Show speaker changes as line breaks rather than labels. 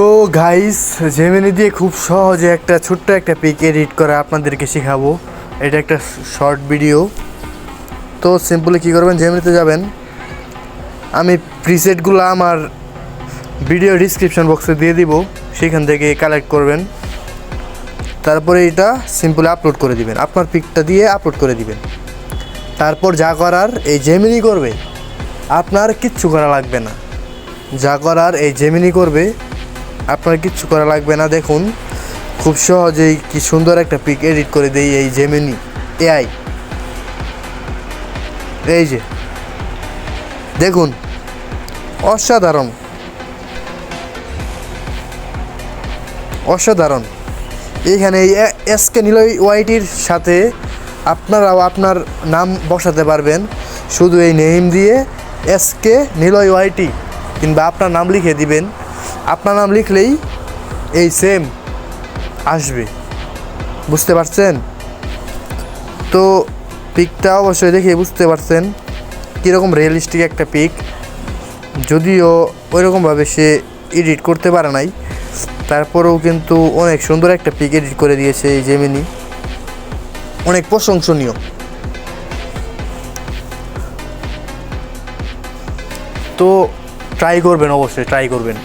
তো guys Gemini দিয়ে খুব সহজে একটা ছোট্ট একটা পিক এডিট করা আপনাদেরকে শেখাবো। এটা একটা শর্ট ভিডিও তো সিম্পলি কী করবেন জেমিনিতে যাবেন। আমি প্রিসেটগুলো আমার ভিডিও ডিসক্রিপশন বক্সে দিয়ে দিব, সেখান থেকে কালেক্ট করবেন। তারপরে এটা সিম্পলি আপলোড করে দিবেন। আপনার পিকটা দিয়ে আপলোড করে দিবেন। তারপর যা করার, এই জেমিনি করবে। আপনার কিচ্ছু করা লাগবে না। যা করার, এই জেমিনি করবে। আপনার কিচ্ছু করা লাগবে না, দেখুন। খুব সহজেই কি সুন্দর একটা পিক এডিট করে দেই এই জেমিনি এআই এই যে, দেখুন, অসাধারণ। অসাধারণ। এইখানে এই এসকে নিলয় ওয়াইটির সাথে আপনারাও আপনার নাম বসাতে পারবেন। শুধু এই নেম দিয়ে এসকে নিলয় ওয়াইটি কিংবা আপনার নাম লিখে দিবেন। আপনার নাম লিখলেই এই সেম আসবে। বুঝতে পারছেন? তো পিকটা অবশ্যই দেখে বুঝতে পারছেন কীরকম রিয়েলিস্টিক একটা পিক যদিও ওইরকমভাবে সে এডিট করতে পারে নাই। তারপরেও কিন্তু অনেক সুন্দর একটা পিক এডিট করে দিয়েছে এই জেমিনি অনেক প্রশংসনীয়। তো ট্রাই করবেন, অবশ্যই ট্রাই করবেন।